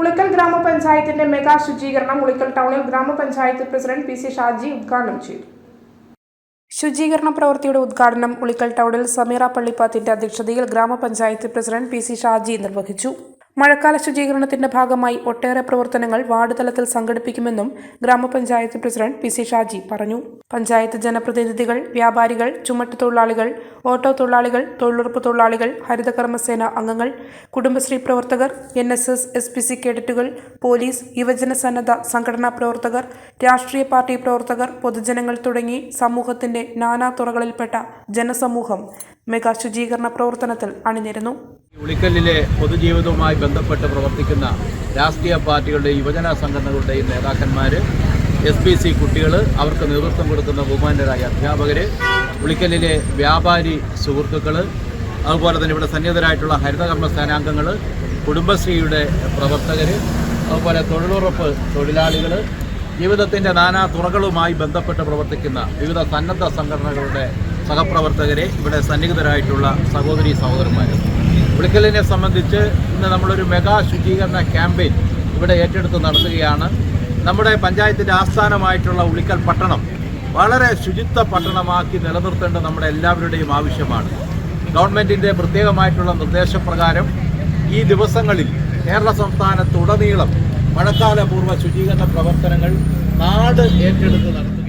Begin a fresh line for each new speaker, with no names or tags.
ഉളിക്കൽ ഗ്രാമപഞ്ചായത്തിന്റെ മെഗാ ശുചീകരണം ഉളിക്കൽ ടൗണിൽ ഗ്രാമപഞ്ചായത്ത് പ്രസിഡന്റ് പി സി ഷാജി ഉദ്ഘാടനം ചെയ്തു. ശുചീകരണ പ്രവൃത്തിയുടെ ഉദ്ഘാടനം ഉളിക്കൽ ടൗണിൽ സമീറ പള്ളിപ്പാത്തിന്റെ അധ്യക്ഷതയിൽ ഗ്രാമപഞ്ചായത്ത് പ്രസിഡന്റ് പി സി ഷാജി നിർവഹിച്ചു. മഴക്കാല ശുചീകരണത്തിന്റെ ഭാഗമായി ഒട്ടേറെ പ്രവർത്തനങ്ങൾ വാർഡ് തലത്തിൽ സംഘടിപ്പിക്കുമെന്നും ഗ്രാമപഞ്ചായത്ത് പ്രസിഡന്റ് പി സി ഷാജി പറഞ്ഞു. പഞ്ചായത്ത് ജനപ്രതിനിധികൾ വ്യാപാരികൾ ചുമട്ടുതൊഴിലാളികൾ ഓട്ടോ തൊഴിലാളികൾ തൊഴിലുറപ്പ് തൊഴിലാളികൾ ഹരിതകർമ്മസേന അംഗങ്ങൾ കുടുംബശ്രീ പ്രവർത്തകർ N S S S P C കേഡറ്റുകൾ police യുവജന സന്നദ്ധ സംഘടനാ പ്രവർത്തകർ രാഷ്ട്രീയ പാർട്ടി പ്രവർത്തകർ പൊതുജനങ്ങൾ തുടങ്ങി സമൂഹത്തിന്റെ നാനാ തുറകളിൽപ്പെട്ട ജനസമൂഹം മെഗാ ശുചീകരണ പ്രവർത്തനത്തിൽ അണിനിരുന്നു.
ഉളിക്കല്ലിലെ പൊതുജീവിതവുമായി ബന്ധപ്പെട്ട് പ്രവർത്തിക്കുന്ന രാഷ്ട്രീയ പാർട്ടികളുടെയും യുവജന സംഘടനകളുടെയും നേതാക്കന്മാർ എസ് പി സി കുട്ടികൾ അവർക്ക് നേതൃത്വം കൊടുക്കുന്ന ബഹുമാനരായ അധ്യാപകർ ഉളിക്കല്ലിലെ വ്യാപാരി സുഹൃത്തുക്കൾ അതുപോലെ തന്നെ ഇവിടെ സന്നിഹിതരായിട്ടുള്ള ഹരിതകർമ്മ സേനാംഗങ്ങൾ കുടുംബശ്രീയുടെ പ്രവർത്തകർ അതുപോലെ തൊഴിലുറപ്പ് തൊഴിലാളികൾ ജീവിതത്തിന്റെ നാനാ തുറകളുമായി ബന്ധപ്പെട്ട് പ്രവർത്തിക്കുന്ന വിവിധ സന്നദ്ധ സംഘടനകളുടെ സഹപ്രവർത്തകരെ ഇവിടെ സന്നിഹിതരായിട്ടുള്ള സഹോദരി സഹോദരന്മാർ വിളിക്കലിനെ സംബന്ധിച്ച് ഇന്ന് നമ്മളൊരു മെഗാ ശുചീകരണ ക്യാമ്പയിൻ ഇവിടെ ഏറ്റെടുത്ത് നടത്തുകയാണ്. നമ്മുടെ പഞ്ചായത്തിന്റെ ആസ്ഥാനമായിട്ടുള്ള ഉളിക്കൽ പട്ടണം വളരെ ശുചിത്വ പട്ടണമാക്കി നിലനിർത്തേണ്ടത് നമ്മുടെ എല്ലാവരുടെയും ആവശ്യമാണ്. ഗവൺമെന്റിന്റെ പ്രത്യേകമായിട്ടുള്ള നിർദ്ദേശപ്രകാരം ഈ ദിവസങ്ങളിൽ കേരള സംസ്ഥാനത്തുടനീളം മഴക്കാലപൂർവ ശുചീകരണ പ്രവർത്തനങ്ങൾ നാട് ഏറ്റെടുത്ത് നടത്തും